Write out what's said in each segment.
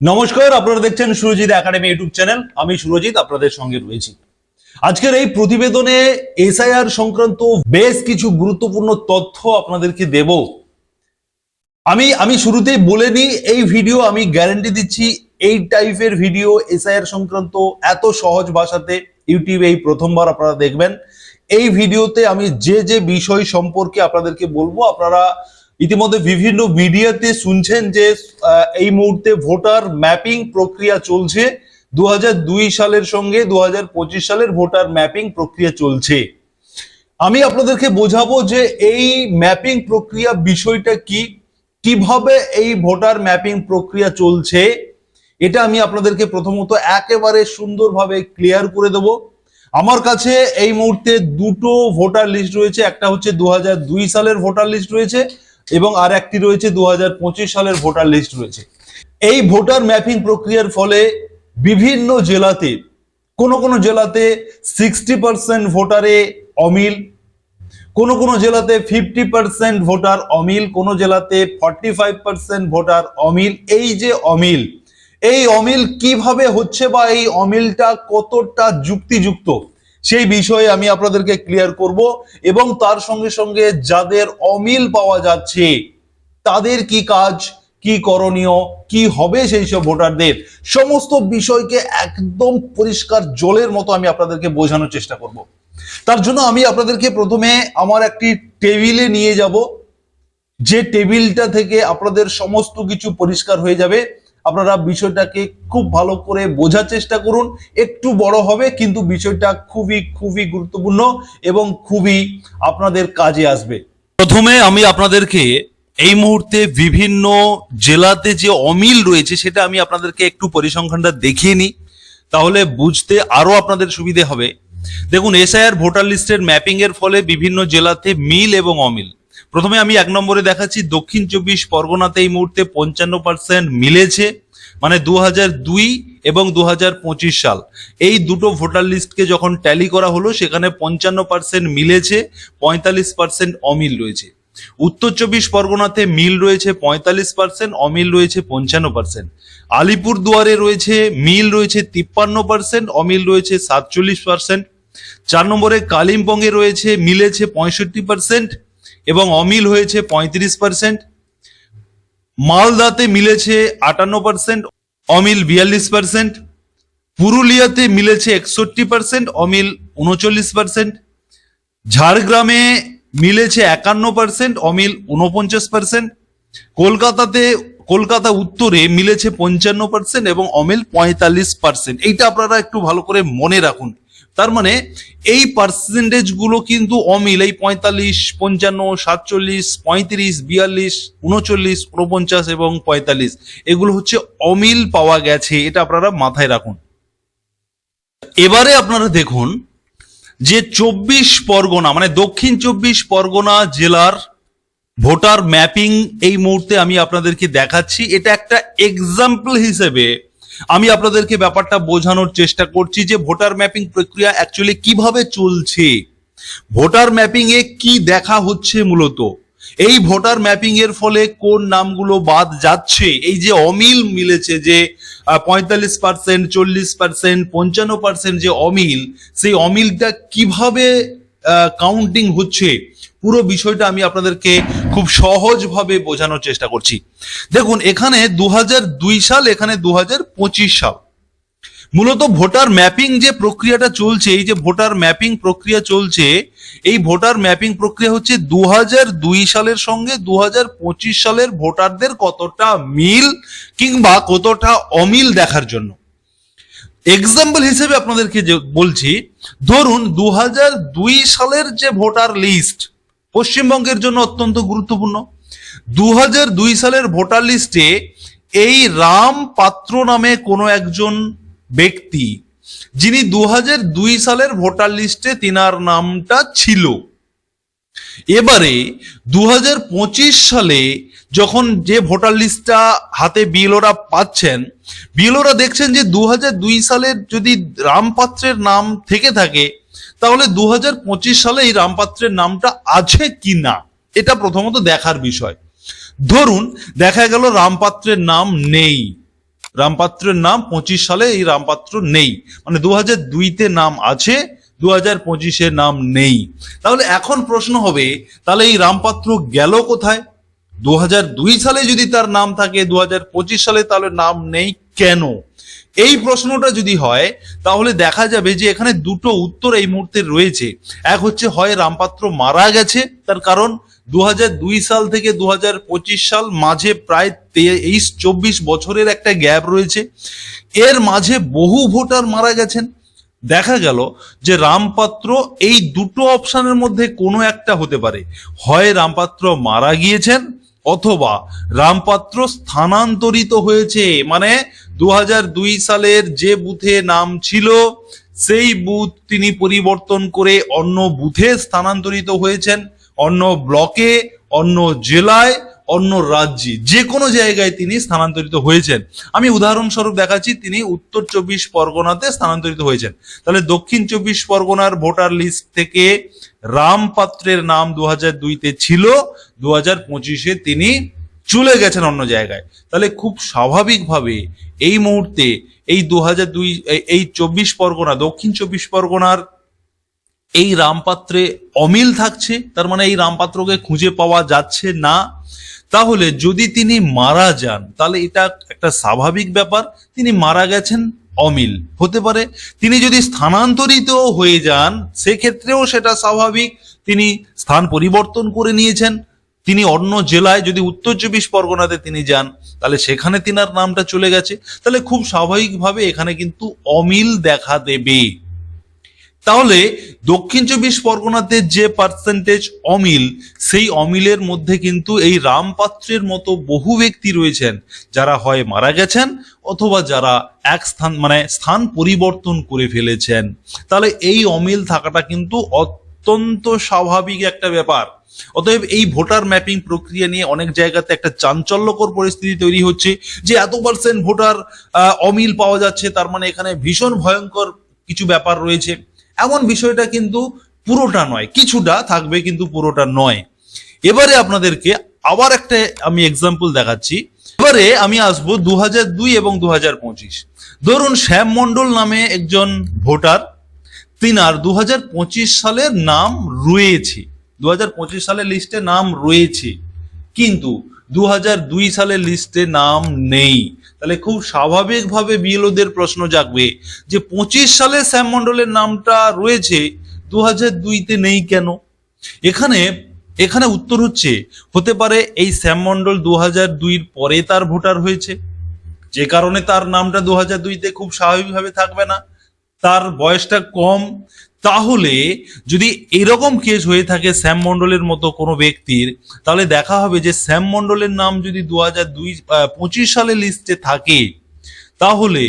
নমস্কার, আপনারা দেখছেন সুরজিৎ একাডেমি ইউটিউব চ্যানেল। আমি সুরজিৎ, আপনাদের সঙ্গে রয়েছি। আজকের এই প্রতিবেদনে এসআইআর সংক্রান্ত বেশ কিছু গুরুত্বপূর্ণ তথ্য আপনাদেরকে দেব। আমি আমি শুরুতেই বলে নিই, এই ভিডিও আমি গ্যারান্টি দিচ্ছি, এই টাইপের ভিডিও এসআইআর সংক্রান্ত এত সহজ ভাষাতে ইউটিউবে এই প্রথমবার আপনারা দেখবেন। এই ভিডিওতে আমি যে যে বিষয় সম্পর্কে আপনাদেরকে বলব, আপনারা ইতিমধ্যে বিভিন্ন মিডিয়াতে শুনছেন যে এই মুহূর্তে ভোটার ম্যাপিং প্রক্রিয়া চলছে। দু হাজার দুই সালের সঙ্গে দু হাজার পঁচিশ সালের ভোটার ম্যাপিং প্রক্রিয়া চলছে। আমি আপনাদেরকে বোঝাবো যে এই ম্যাপিং প্রক্রিয়া বিষয়টা কি, কীভাবে এই ভোটার ম্যাপিং প্রক্রিয়া চলছে, এটা আমি আপনাদেরকে প্রথমত একেবারে সুন্দরভাবে ক্লিয়ার করে দেব। আমার কাছে এই মুহূর্তে দুটো ভোটার লিস্ট রয়েছে, একটা হচ্ছে দু হাজার দুই সালের ভোটার লিস্ট রয়েছে এবং আর একটি রয়েছে দু হাজার পঁচিশ সালের ভোটার লিস্ট রয়েছে। এই ভোটার ম্যাপিং প্রক্রিয়ার ফলে বিভিন্ন জেলাতে, কোন কোন জেলাতে সিক্সটি পার্সেন্ট ভোটারে অমিল, কোন কোন জেলাতে ফিফটি পার্সেন্ট ভোটার অমিল, কোন জেলাতে ফর্টি ফাইভ পার্সেন্ট ভোটার অমিল। এই যে অমিল, এই অমিল কীভাবে হচ্ছে বা এই অমিলটা কতটা যুক্তিযুক্ত? সেই বিষয়ে আমি আপনাদেরকে ক্লিয়ার করব এবং তার সঙ্গে সঙ্গে যাদের অমিল পাওয়া যাচ্ছে, তাদের কি কাজ, কি করণীয়, কি হবে সেই সব ভোটারদের, সমস্ত বিষয়কে একদম পরিষ্কার জলের মতো আমি আপনাদেরকে বোঝানোর চেষ্টা করব। তার জন্য আমি আপনাদেরকে প্রথমে আমার একটি টেবিলে নিয়ে যাব, যে টেবিলটা থেকে আপনাদের সমস্ত কিছু পরিষ্কার হয়ে যাবে। আপনারা বিষয়টাকে খুব ভালো করে বোঝার চেষ্টা করুন। একটু বড় হবে, কিন্তু বিষয়টা খুবই খুবই গুরুত্বপূর্ণ এবং খুবই আপনাদের কাজে আসবে। প্রথমে আমি আপনাদেরকে এই মুহূর্তে বিভিন্ন জেলাতে যে অমিল রয়েছে, সেটা আমি আপনাদেরকে একটু পরিসংখ্যানটা দেখিয়ে নিই। তাহলে বুঝতে আরও আপনাদের সুবিধে হবে। দেখুন, এসআইআর ভোটার লিস্টের ম্যাপিং এর ফলে বিভিন্ন জেলাতে মিল এবং অমিল। প্রথমে আমি এক নম্বরে দেখাচ্ছি, দক্ষিণ চব্বিশ পরগনাতে এই মুহূর্তে পঞ্চান্ন পার্সেন্ট মিলেছে মানে দু দুই এবং দু হাজার পঁচিশ সাল। এই দুটো ভোটার লিস্টকে যখন ট্যালি করা হলো, সেখানে পঞ্চান্ন পার্সেন্ট মিলেছে, পঁয়তাল্লিশ পার্সেন্ট অমিল রয়েছে। উত্তর চব্বিশ পরগনাতে মিল রয়েছে, পঁয়তাল্লিশ পার্সেন্ট অমিল রয়েছে, পঞ্চান্ন পার্সেন্ট আলিপুর দুয়ারে রয়েছে, মিল রয়েছে, তিপ্পান্ন পার্সেন্ট অমিল রয়েছে, সাতচল্লিশ পার্সেন্ট চার নম্বরে কালিম্পংয়ে রয়েছে, মিলেছে, পঁয়ষট্টি পার্সেন্ট এবং অমিল হয়েছে পঁয়ত্রিশ পার্সেন্ট মালদাতে মিলেছে আটান্ন পার্সেন্ট অমিল বিয়াল্লিশ পার্সেন্ট পুরুলিয়াতে মিলেছে একষট্টি পার্সেন্ট অমিল উনচল্লিশ পার্সেন্ট ঝাড়গ্রামে মিলেছে একান্ন পার্সেন্ট অমিল উনপঞ্চাশ পার্সেন্ট কলকাতাতে, কলকাতা উত্তরে মিলেছে পঞ্চান্ন পার্সেন্ট এবং অমিল পঁয়তাল্লিশ পার্সেন্ট এইটা আপনারা একটু ভালো করে মনে রাখুন। তার মানে এই পার্সেন্টেজগুলো কিন্তু অমিল, এই পঁয়তাল্লিশ, পঞ্চান্ন, সাতচল্লিশ, পঁয়ত্রিশ, বিয়াল্লিশ, উনচল্লিশ উনপঞ্চাশ এবং পঁয়তাল্লিশ, এগুলো হচ্ছে অমিল পাওয়া গেছে, এটা আপনারা মাথায় রাখুন। এবারে আপনারা দেখুন যে চব্বিশ পরগনা মানে দক্ষিণ চব্বিশ পরগনা জেলার ভোটার ম্যাপিং এই মুহূর্তে আমি আপনাদেরকে দেখাচ্ছি। এটা একটা এক্সাম্পল হিসেবে আমি আপনাদেরকে ব্যাপারটা বোঝানোর চেষ্টা করছি যে ভোটার ম্যাপিং প্রক্রিয়া অ্যাকচুয়ালি কীভাবে চলছে। ভোটার ম্যাপিং এ কি দেখা হচ্ছে মূলত? এই ভোটার ম্যাপিং এর ফলে কোন নামগুলো বাদ যাচ্ছে? এই যে অমিল মিলেছে যে পঁয়তাল্লিশ পার্সেন্ট চল্লিশ পার্সেন্ট পঞ্চান্ন পার্সেন্ট যে অমিল, সেই অমিলটা কীভাবে কাউন্টিং হচ্ছে? পুরো বিষয়টা আমি আপনাদেরকে খুব সহজভাবে বোঝানোর চেষ্টা করছি। দেখুন, এখানে দু হাজার দুই সাল, এখানে দু হাজার পঁচিশ সাল। মূলত ভোটার ম্যাপিং যে প্রক্রিয়াটা চলছে, এই যে ভোটার ম্যাপিং প্রক্রিয়া চলছে, এই ভোটার ম্যাপিং প্রক্রিয়া হচ্ছে দু দুই সালের সঙ্গে দু হাজার পঁচিশ সালের ভোটারদের কতটা মিল কিংবা কতটা অমিল দেখার জন্য। এক্সাম্পল হিসেবে আপনাদেরকে বলছি, ধরুন দু সালের যে ভোটার লিস্ট পশ্চিমবঙ্গের জন্য অত্যন্ত গুরুত্বপূর্ণ। দু দুই সালের ভোটার লিস্টে এই রাম পাত্র নামে কোনো একজন ব্যক্তি, যিনি দু দুই সালের ভোটার লিস্টে তিনার নামটা ছিল। এবারে দু হাজার পঁচিশ সালে যখন যে ভোটার লিস্টটা হাতে বিএলওরা পাচ্ছেন, বিএলওরা দেখছেন যে দু সালের যদি রামপাত্রের নাম থেকে থাকে তাহলে দু হাজার পঁচিশ সালে এই রামপাত্রের নামটা আছে কি না? এটা প্রথমত দেখার বিষয়। ধরুন, দেখা গেল রামপাত্রের নাম নেই। রামপাত্রের নাম পঁচিশ সালে এই রামপাত্র নেই। মানে দু হাজার দুইতে নাম আছে দু হাজার পঁচিশে নাম নেই। তাহলে এখন প্রশ্ন হবে, তাহলে এই রামপাত্র গেল কোথায়? দু দুই সালে যদি তার নাম থাকে দু পঁচিশ সালে তাহলে নাম নেই কেন? এই প্রশ্নটা যদি হয়, তাহলে দেখা যাবে যে এখানে দুটো উত্তর এই মুহূর্তে রয়েছে। এক হচ্ছে হয় রামপাত্র মারা গেছে, তার কারণ দু সাল থেকে দুহাজার পঁচিশ সাল মাঝে প্রায় তেইশ, চব্বিশ বছরের একটা গ্যাপ রয়েছে। এর মাঝে বহু ভোটার মারা গেছেন। দেখা গেল যে রামপাত্র এই দুটো অপশনের মধ্যে কোনো একটা হতে পারে। হয় রামপাত্র মারা গিয়েছেন, অথবা রামপাত্র স্থানান্তরিত হয়েছে মানে দু হাজার দুই সালের যে বুথে নাম ছিল, সেই বুথ তিনি পরিবর্তন করে অন্য বুথে স্থানান্তরিত হয়েছেন। অন্য ব্লকে, অন্য জেলায়, অন্য রাজ্যে যে কোনো জায়গায় তিনি স্থানান্তরিত হয়েছেন। আমি উদাহরণস্বরূপ দেখাচ্ছি, তিনি উত্তর চব্বিশ পরগনাতে স্থানান্তরিত হয়েছেন। তাহলে দক্ষিণ চব্বিশ পরগনার ভোটার লিস্ট থেকে রাম পাত্রের নাম দু হাজার দুইতে ছিল দু হাজার পঁচিশে তিনি চলে গেছেন অন্য জায়গায়। তাহলে খুব স্বাভাবিকভাবে এই মুহূর্তে এই দু দুই, এই চব্বিশ পরগনা, দক্ষিণ চব্বিশ পরগনার এই রামপাত্রে অমিল থাকছে, তার মানে এই রামপাত্রকে খুঁজে পাওয়া যাচ্ছে না। তাহলে যদি তিনি মারা যান, তাহলে এটা একটা স্বাভাবিক ব্যাপার, তিনি মারা গেছেন অমিল। হতে পারে তিনি যদি স্থানান্তরিত হয়ে যান, সেক্ষেত্রেও সেটা স্বাভাবিক। তিনি স্থান পরিবর্তন করে নিয়েছেন তিনি অন্য জেলায় যদি উত্তর চব্বিশ পরগনাতে তিনি যান, তাহলে সেখানে তিনার নামটা চলে গেছে। তাহলে খুব স্বাভাবিকভাবে এখানে কিন্তু অমিল দেখা দেবে। তাহলে দক্ষিণ চব্বিশ পরগনাতে যে পার্সেন্টেজ অমিল, সেই অমিলের মধ্যে কিন্তু এই রামপাত্রের মতো বহু ব্যক্তি রয়েছেন, যারা হয় মারা গেছেন অথবা যারা এক স্থান মানে স্থান পরিবর্তন করে ফেলেছেন। তাহলে এই অমিল থাকাটা কিন্তু অত্যন্ত স্বাভাবিক একটা ব্যাপার। অতএব এই ভোটার ম্যাপিং প্রক্রিয়া নিয়ে অনেক জায়গাতে একটা চাঞ্চল্যকর পরিস্থিতি তৈরি হচ্ছে যে এত পার্সেন্ট ভোটার অমিল পাওয়া যাচ্ছে, তার মানে এখানে ভীষণ ভয়ঙ্কর কিছু ব্যাপার রয়েছে। এমন বিষয়টা কিন্তু পুরোটা নয়, কিছুটা থাকবে কিন্তু পুরোটা নয়। এবারে আপনাদেরকে আবার একটা আমি এক্সাম্পল দেখাচ্ছি। এবারে আমি আসব দু দুই এবং দু ধরুন শ্যাম মণ্ডল নামে একজন ভোটার, তিনার দু হাজার পঁচিশ সালের নাম রয়েছে। দু সালের লিস্টে নাম রয়েছে। কিন্তু দু সালের লিস্টে নাম নেই। তাহলে খুব স্বাভাবিকভাবে বিএলওদের প্রশ্ন জাগবে যে পঁচিশ সালে শ্যাম মণ্ডলের নামটা রয়েছে দু হাজার দুইতে নেই কেন? এখানে এখানে উত্তর হচ্ছে, হতে পারে এই শ্যাম মণ্ডল দু হাজার দুইয়ের পরে তার ভোটার হয়েছে। যে কারণে তার নামটা দু হাজার দুইতে খুব স্বাভাবিকভাবে থাকবে না। তার বয়সটা কম তাহলে যদি এরকম কেস হয়ে থাকে শ্যাম মণ্ডলের মতো কোনো ব্যক্তির, তাহলে দেখা হবে যে শ্যাম মণ্ডলের নাম যদি দু হাজার দুই পঁচিশ সালে লিস্টে থাকে, তাহলে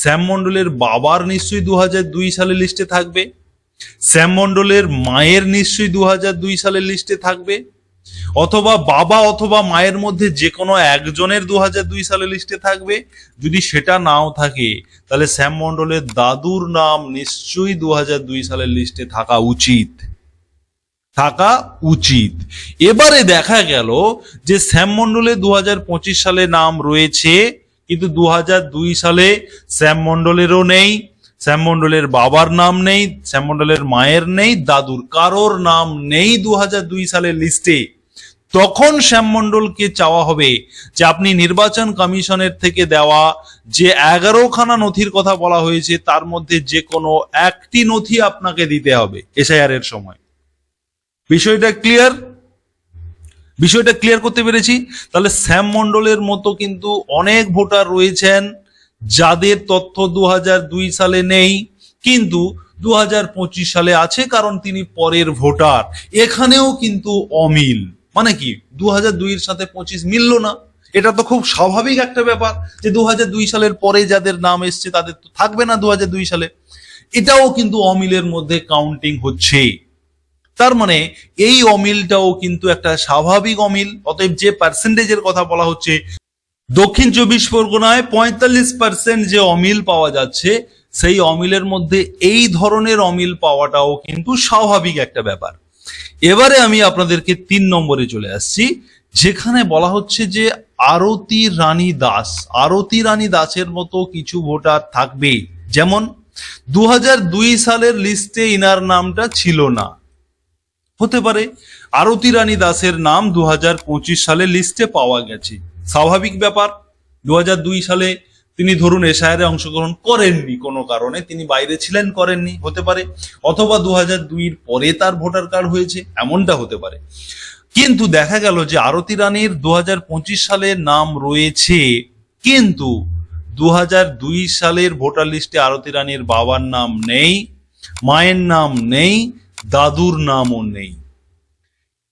শ্যাম মণ্ডলের বাবার নিশ্চয়ই দু হাজার দুই সালে লিস্টে থাকবে, শ্যাম মণ্ডলের মায়ের নিশ্চয়ই দু হাজার দুই সালের লিস্টে থাকবে অথবা বাবা অথবা মায়ের মধ্যে যে কোনো একজনের দু দুই সালের লিস্টে থাকবে। যদি সেটা নাও থাকে, তাহলে শ্যাম মণ্ডলের দাদুর নাম নিশ্চয়ই দু দুই সালের লিস্টে থাকা উচিত। থাকা উচিত। এবারে দেখা গেল যে শ্যাম মণ্ডলের দু সালে নাম রয়েছে, কিন্তু দু হাজার দুই সালে শ্যাম মণ্ডলেরও নেই, শ্যাম মণ্ডলের বাবার নাম নেই, শ্যাম মণ্ডলের মায়ের নেই, দাদুর কারোর নাম নেই দু হাজার দুই সালের লিস্টে। তখন শ্যাম মণ্ডলকে চাওয়া হবে যে আপনি নির্বাচন কমিশনের থেকে দেওয়া যে এগারোখানা নথির কথা বলা হয়েছে, তার মধ্যে যে কোনো একটি নথি আপনাকে দিতে হবে এসআইআর এর সময়। বিষয়টা ক্লিয়ার বিষয়টা ক্লিয়ার করতে পেরেছি? তাহলে শ্যাম মণ্ডলের মতো কিন্তু অনেক ভোটার রয়েছেন যাদের তথ্য দু সালে নেই, কিন্তু দু হাজার পঁচিশ সালে আছে কারণ তিনি পরের ভোটার। এখানেও কিন্তু অমিল। মানে কি? দু দুইয়ের সাথে পঁচিশ মিলল না। এটা তো খুব স্বাভাবিক একটা ব্যাপার যে দু দুই সালের পরে যাদের নাম এসছে, তাদের তো থাকবে না দু দুই সালে। এটাও কিন্তু অমিলের মধ্যে কাউন্টিং হচ্ছে। তার মানে এই অমিলটাও কিন্তু একটা স্বাভাবিক অমিল, অতএব যে পার্সেন্টেজের কথা বলা হচ্ছে, দক্ষিণ চব্বিশ পরগনায় পঁয়তাল্লিশ পার্সেন্ট যে অমিল পাওয়া যাচ্ছে, সেই অমিলের মধ্যে এই ধরনের অমিল পাওয়াটাও কিন্তু স্বাভাবিক একটা ব্যাপার। এবারে আমি আপনাদেরকে তিন নম্বরে চলে আসছি, যেখানে বলা হচ্ছে যে আরতি রানী দাস, আরতি রানী দাসের মতো কিছু ভোটার থাকবে। যেমন দু হাজার দুই সালের লিস্টে ইনার নামটা ছিল না। হতে পারে, আরতি রানী দাসের নাম দু সালের লিস্টে পাওয়া গেছে। স্বাভাবিক ব্যাপার দু হাজার দুই সালে তিনি ধরুন এসআইআর অংশগ্রহণ করেননি কোনো কারণে, তিনি বাইরে ছিলেন, করেননি, হতে পারে, অথবা দু হাজার পরে তার ভোটার কার্ড হয়েছে, এমনটা হতে পারে। কিন্তু দেখা গেল যে আরতি রানীর দু সালে নাম রয়েছে, কিন্তু দু হাজার দুই সালের ভোটার লিস্টে আরতি রানীর বাবার নাম নেই, মায়ের নাম নেই, দাদুর নামও নেই।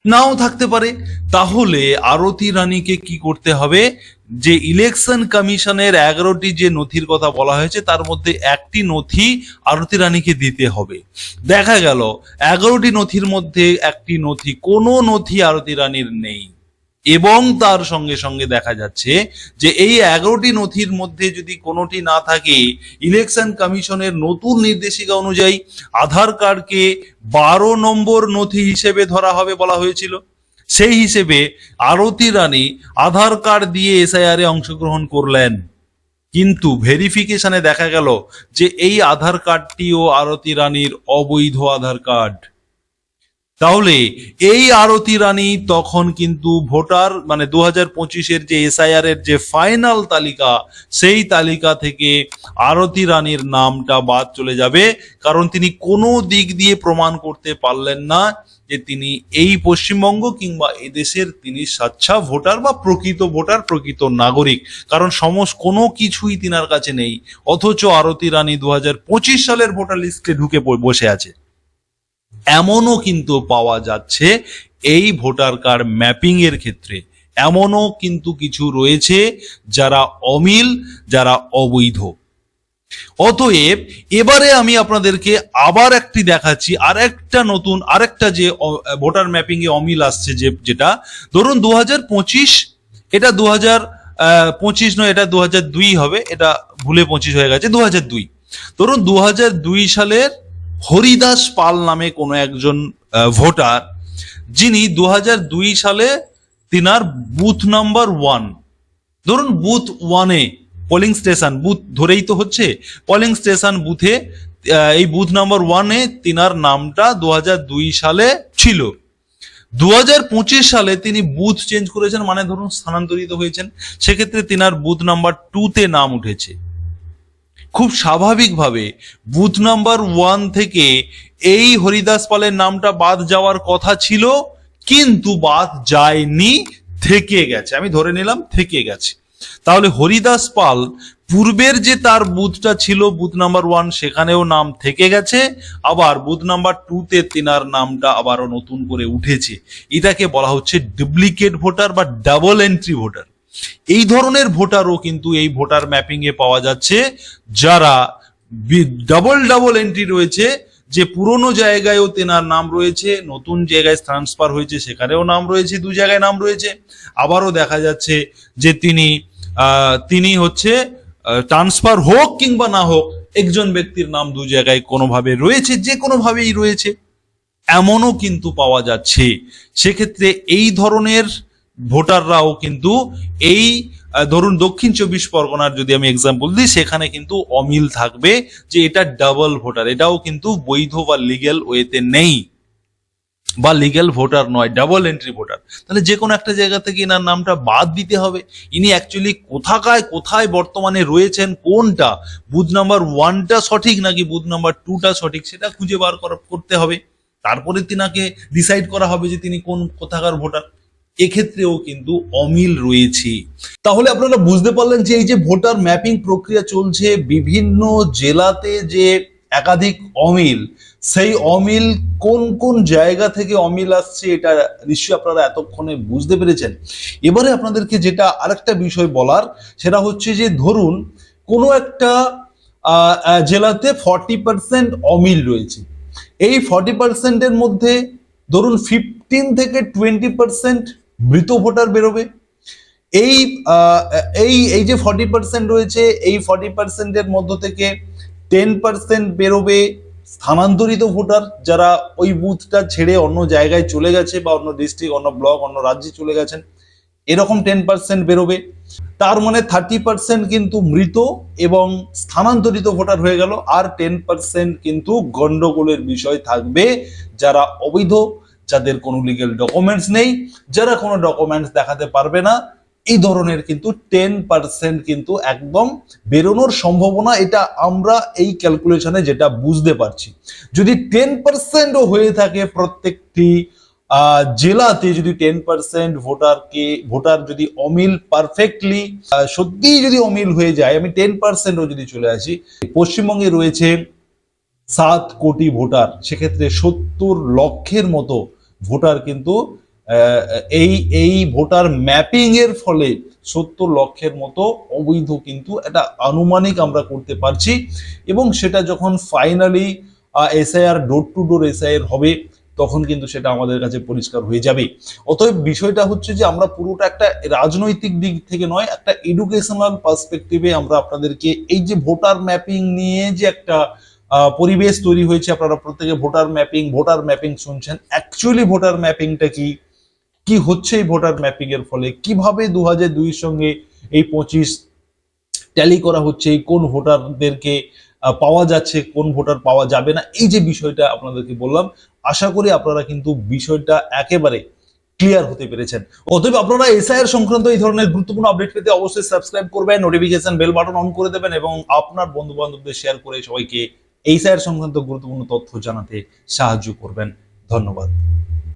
নাও থাকতে পারে, তাহলে আরতি রানীকে কি করতে হবে? যে ইলেকশন কমিশনের এগারোটি যে নথির কথা বলা হয়েছে, তার মধ্যে একটি নথি আরতি রানীকে দিতে হবে। দেখা গেল, এগারোটি নথির মধ্যে একটি নথি, কোনো নথি আরতি রানীর নেই। এবং তার সঙ্গে সঙ্গে দেখা যাচ্ছে যে এই এগারোটি নথির মধ্যে যদি কোনোটি না থাকে ইলেকশন কমিশনের নতুন নির্দেশিকা অনুযায়ী আধার কার্ডকে বারো নম্বর নথি হিসেবে ধরা হবে বলা হয়েছিল। সেই হিসেবে আরতি রানী আধার কার্ড দিয়ে এসআইআরে অংশগ্রহণ করলেন। কিন্তু ভেরিফিকেশনে দেখা গেল যে এই আধার কার্ডটিও আরতি রানীর অবৈধ আধার কার্ড। তাহলে এই আরতি রানী তখন কিন্তু ভোটার মানে দু হাজার পঁচিশের যে এসআইআর এর যে ফাইনাল তালিকা, সেই তালিকা থেকে আরতি রানীর নামটা বাদ চলে যাবে। কারণ তিনি কোনো দিক দিয়ে প্রমাণ করতে পারলেন না যে তিনি এই পশ্চিমবঙ্গ কিংবা এদেশের তিনি স্বাচ্ছা ভোটার বা প্রকৃত ভোটার, প্রকৃত নাগরিক। কারণ সমস্ত কোনো কিছুই তিনার কাছে নেই। অথচ আরতি রানী দু হাজার পঁচিশ সালের ভোটার লিস্টে ঢুকে বসে আছে। এমনও কিন্তু পাওয়া যাচ্ছে এই ভোটার কার্ড ম্যাপিং এর ক্ষেত্রে। এমনও কিন্তু কিছু রয়েছে যারা অমিল, যারা অবৈধ। অতএব এবারে আমি আপনাদেরকে আবার একটি দেখাচ্ছি আর একটা নতুন, আরেকটা যে ভোটার ম্যাপিং এ অমিল আসছে যে, যেটা। ধরুন দু হাজার পঁচিশ, এটা দু পঁচিশ নয়, এটা দু হবে, এটা ভুলে পঁচিশ হয়ে গেছে দু ধরুন দু সালের হরিদাস পাল নামে কোনো একজন ভোটার, যিনি দু সালে তিনার বুথ নাম্বার ওয়ান। ধরুন বুথ ওয়ানে পোলিং স্টেশন বুথ ধরেই তো হচ্ছে পোলিং স্টেশন বুথে এই বুথ নাম্বার ওয়ানে তিনার নামটা দু হাজার দুই সালে ছিল। দু হাজার পঁচিশ সালে তিনি বুথ চেঞ্জ করেছেন মানে ধরুন স্থানান্তরিত হয়েছেন, সেক্ষেত্রে তিনার বুথ নাম্বার টুতে নাম উঠেছে। খুব স্বাভাবিকভাবে বুথ নাম্বার ওয়ান থেকে এই হরিদাস পালের নামটা বাদ যাওয়ার কথা ছিল, কিন্তু বাদ যায়নি, থেকে গেছে। আমি ধরে নিলাম, থেকে গেছে। তাহলে হরিদাস পাল পূর্বের যে তার বুথটা ছিল, বুথ নাম্বার ওয়ান, সেখানেও নাম থেকে গেছে, আবার বুথ নাম্বার টুতে তিনার নামটা আবারও নতুন করে উঠেছে। এটাকে বলা হচ্ছে ডুপ্লিকেট ভোটার বা ডাবল এন্ট্রি ভোটার। এই ধরনের ভোটারও কিন্তু এই ভোটার ম্যাপিং এ পাওয়া যাচ্ছে, যারা ডাবল ডাবল এন্ট্রি রয়েছে, যে পুরনো জায়গায়ও তেনার নাম রয়েছে, নতুন জায়গায় ট্রান্সফার হয়েছে, সেখানেও নাম রয়েছে, দু জায়গায় নাম রয়েছে। আবারও দেখা যাচ্ছে যে তিনি তিনি হচ্ছে ট্রান্সফার হোক কিংবা না হোক, একজন ব্যক্তির নাম দু জায়গায় কোনোভাবে রয়েছে, যে কোনোভাবেই রয়েছে, এমনও কিন্তু পাওয়া যাচ্ছে। সেক্ষেত্রে এই ধরনের ভোটাররাও কিন্তু এই ধরুন দক্ষিণ চব্বিশ পরগনার যদি আমি এক্সাম্পল দিই, সেখানে কিন্তু অমিল থাকবে যে এটা ডাবল ভোটার এটাও কিন্তু বৈধ বা লিগেল ওয়েতে নেই। বা লিগ্যাল ভোটার নয় ডাবল এন্ট্রি ভোটার তাহলে যে কোনো একটা জায়গা থেকে এনার নামটা বাদ দিতে হবে। ইনি অ্যাকচুয়ালি কোথাকায়, কোথায় বর্তমানে রয়েছেন, কোনটা? বুথ নাম্বার ওয়ানটা সঠিক নাকি বুথ নাম্বার টুটা সঠিক, সেটা খুঁজে বার করা, করতে হবে। তারপরে তিনাকে ডিসাইড করা হবে যে তিনি কোন কোথাকার ভোটার এক্ষেত্রেও কিন্তু অমিল রয়েছে। তাহলে আপনারা বুঝতে পারলেন যে এই যে ভোটার ম্যাপিং প্রক্রিয়া চলছে, বিভিন্ন জেলাতে যে একাধিক অমিল, সেই অমিল কোন কোন জায়গা থেকে অমিল আসছে এটা নিশ্চয়ই আপনারা এতক্ষণে বুঝতে পেরেছেন। এবারে আপনাদেরকে যেটা আরেকটা বিষয় বলার, সেটা হচ্ছে যে ধরুন, কোনো একটা জেলাতে ফর্টি পার্সেন্ট অমিল রয়েছে। এই ফর্টি পার্সেন্টের মধ্যে ধরুন ফিফটিন থেকে টোয়েন্টি পার্সেন্ট মৃত ভোটার বেরোবে। এই এই এই যে ফর্টি পার্সেন্ট রয়েছে, এই ফর্টি পার্সেন্টের মধ্য থেকে টেন পার্সেন্ট বেরোবে স্থানান্তরিত ভোটার যারা ওই বুথটা ছেড়ে অন্য জায়গায় চলে গেছে বা অন্য ডিস্ট্রিক্ট অন্য ব্লক অন্য রাজ্যে চলে গেছেন, এরকম টেন পার্সেন্ট বেরোবে। তার মানে থার্টি পার্সেন্ট কিন্তু মৃত এবং স্থানান্তরিত ভোটার হয়ে গেল, আর টেন পার্সেন্ট কিন্তু গন্ডগোলের বিষয় থাকবে যারা অবৈধ। যাদের কোনো লিগেল ডকুমেন্টস নেই, যারা কোনো ডকুমেন্টস দেখাতে পারবে না, এই ধরনের কিন্তু টেন পার্সেন্ট কিন্তু একদম বেরোনোর সম্ভাবনা, এটা আমরা এই ক্যালকুলেশনে যেটা বুঝতে পারছি। যদি টেন পার্সেন্টও হয়ে থাকে প্রত্যেকটি জেলাতে যদি টেন পার্সেন্ট ভোটারকে, ভোটার যদি অমিল পারফেক্টলি সত্যিই যদি অমিল হয়ে যায়, আমি টেন পার্সেন্টও যদি চলে আসি, পশ্চিমবঙ্গে রয়েছে সাত কোটি ভোটার, সেক্ষেত্রে সত্তর লক্ষের মতো ভোটার কিন্তু এই এই ভোটার ম্যাপিং এর ফলে সত্তর লক্ষের মতো অবৈধ কিন্তু এটা আনুমানিক আমরা করতে পারছি। এবং সেটা যখন finally SIR door to door SIR হবে, তখন কিন্তু সেটা আমাদের কাছে পরিষ্কার হয়ে যাবে। অতএব বিষয়টা হচ্ছে যে আমরা পুরোটা একটা রাজনৈতিক দিক থেকে নয়, একটা এডুকেশনাল পার্সপেক্টিভে আমরা আপনাদেরকে এই যে ভোটার ম্যাপিং নিয়ে যে একটা পরিবেশ তৈরি হয়েছে আপনারা প্রত্যেকে ভোটার ম্যাপিং ভোটার ম্যাপিং শুনছেন। অ্যাকচুয়ালি ভোটার ম্যাপিংটা কি? কি হচ্ছে এই ভোটার ম্যাপিং এর ফলে? কীভাবে দু হাজার দুইয়ের সঙ্গে এই পঁচিশ ট্যালি করা হচ্ছে? কোন ভোটারদেরকে পাওয়া যাচ্ছে? কোন ভোটার পাওয়া যাবে না? এই যে বিষয়টা আপনাদেরকে বললাম, আশা করি আপনারা কিন্তু বিষয়টা একেবারে ক্লিয়ার হতে পেরেছেন। অতএব আপনারা এসআইআর সংক্রান্ত এই ধরনের গুরুত্বপূর্ণ আপডেট পেতে অবশ্যই সাবস্ক্রাইব করবেন নোটিফিকেশন বেল বাটন অন করে দেবেন এবং আপনার বন্ধু বান্ধবদের শেয়ার করে সবাইকে এসআইআর সংক্রান্ত গুরুত্বপূর্ণ তথ্য জানাতে সাহায্য করবেন। ধন্যবাদ।